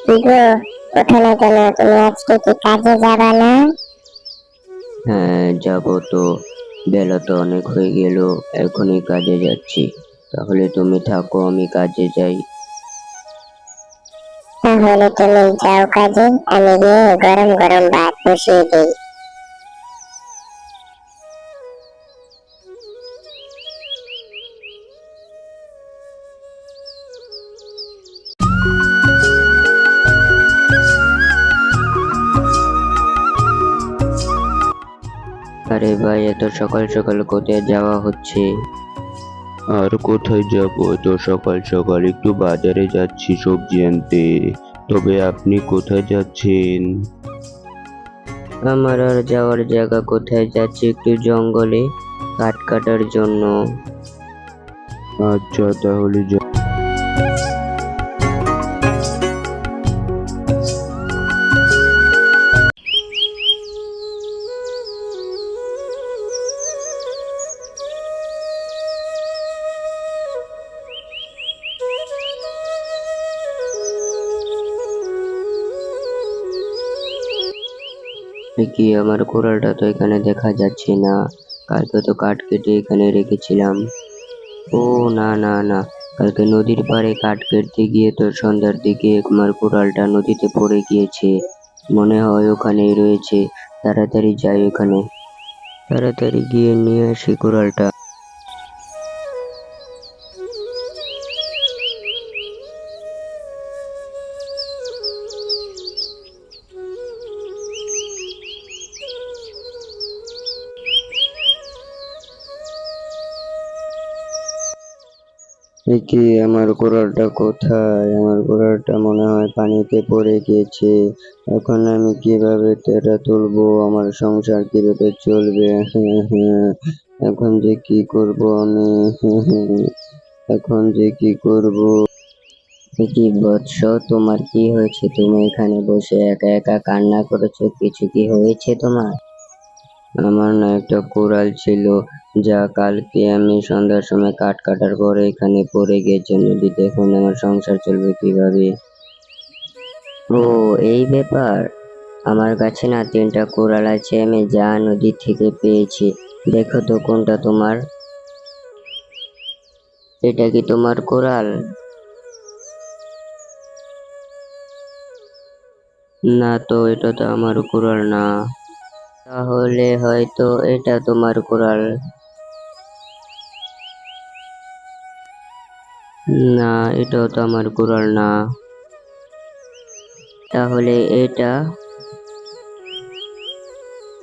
গো ওঠো না কেন তুমি আজকে কি কাজে যাবা না? হ্যাঁ যাব তো। বেলা তো অনেক হয়ে গেল এখনই কাজে যাচ্ছি। তাহলে তুমি থাকো আমি কাজে যাই। তাহলে তুমি যাও কাজে আমি গিয়ে গরম গরম ভাত বসিয়ে দিই। আরে ভাই এত সকাল সকাল কোথায় যাওয়া হচ্ছে? আর কোথায় যাব? তো সকাল সকাল একটু বাজারে যাচ্ছি সবজি আনতে। তবে আপনি কোথায় যাচ্ছেন? আমার আর যাওয়ার জায়গা কোথায় যাচ্ছে একটু জঙ্গলে কাঠ কাটার জন্য। আচ্ছা তাহলে কি আমার ঘোড়াটা তো এখানে দেখা যাচ্ছে না? কালকে তো কাঠ কেটে এখানে রেখেছিলাম। ও, না না না। কালকে নদীর পাড়ে কাঠ কেটতে গিয়ে তো সন্ধ্যার দিকে আমার কোড়ালটা নদীতে পড়ে গিয়েছে। মনে হয় ওখানেই রয়েছে। তাড়াতাড়ি যাই ওখানে তাড়াতাড়ি গিয়ে নিয়ে আসি কোরালটা কি আমার কোরালটা কোথায়? আমার কোরালটা মনে হয় পানিতে পড়ে গিয়েছে। এখন আমি কীভাবে তেরা তুলবো? আমার সংসার কীভাবে চলবে? এখন যে কি করব আমি? এখন যে কি করব? কি বৎস, তোমার কি হয়েছে? তুমি এখানে বসে একা একা কান্না করেছ? কিছু কি হয়েছে তোমার? আমার না একটা কোরাল ছিল, যা কালকে আমি সন্ধ্যার সময় কাঠ কাটার পরে এখানে পড়ে গেছে। নদীতে এখন আমার সংসার চলবে কীভাবে? ও, এই ব্যাপার? আমার কাছে না তিনটা কোরাল আছে, আমি যা নদী থেকে পেয়েছি। দেখো তো কোনটা তোমার। এটা কি তোমার কোরাল না তো, এটা তো আমার কোরাল না। তাহলে হয়তো এটা তোমার কোরাল। না, এটাও তো আমার কোরাল না। তাহলে এটা?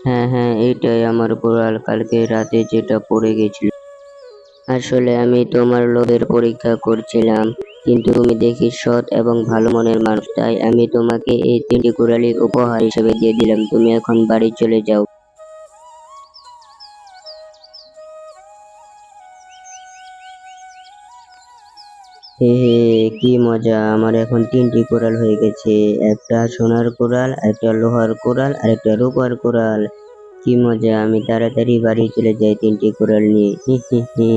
হ্যাঁ হ্যাঁ এটাই আমার কোরাল। কালকে রাতে যেটা পড়ে গেছিল। আসলে আমি তোমার লোভের পরীক্ষা করছিলাম। কিন্তু তুমি দেখি সৎ এবং ভালো মনের মানুষ, তাই আমি তোমাকে এই তিনটি কোরালি উপহার হিসেবে দিয়ে দিলাম। তুমি এখন বাড়ি চলে যাও। হে হে, কি মজা, আমার এখন তিনটি কোরাল হয়ে গেছে। একটা সোনার কোরাল একটা লোহার কোরাল আর একটা রূপার কোরাল কি মজা, আমি তাড়াতাড়ি বাড়ি চলে যাই তিনটি কোরাল নিয়ে। হি হি।